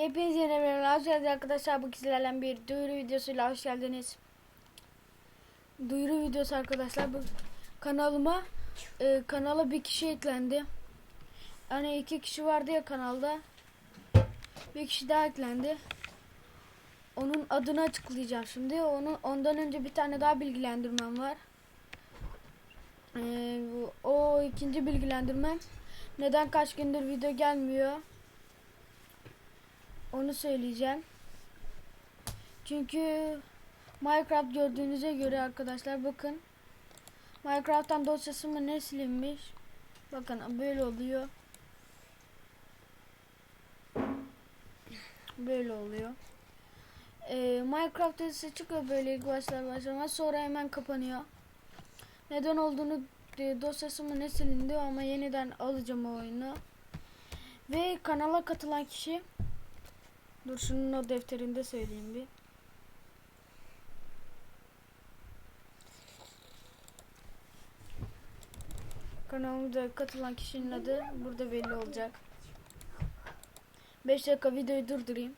Hepiniz yeni bir hoş geldiniz arkadaşlar. Bu sizlerle bir duyuru videosuyla hoş geldiniz. Duyuru videosu arkadaşlar. Bu kanalıma e, kanala bir kişi eklendi. Hani iki kişi vardı ya kanalda. Bir kişi daha eklendi. Onun adını açıklayacağım şimdi. Onun ondan önce bir tane daha bilgilendirmem var. E, o ikinci bilgilendirmem. Neden kaç gündür video gelmiyor? Onu söyleyeceğim. Çünkü Minecraft gördüğünüze göre arkadaşlar bakın. Minecraft'tan dosyası mı ne silinmiş? Bakın böyle oluyor. Böyle oluyor. Ee, Minecraft dizisi çıkıyor böyle ilk başlar başlamaz sonra hemen kapanıyor. Neden olduğunu e, dosyası mı ne silindi ama yeniden alacağım o oyunu. Ve kanala katılan kişi Dur şunun o defterinde söyleyeyim bir. Kanalımıza katılan kişinin adı burada belli olacak. 5 dakika videoyu durdurayım.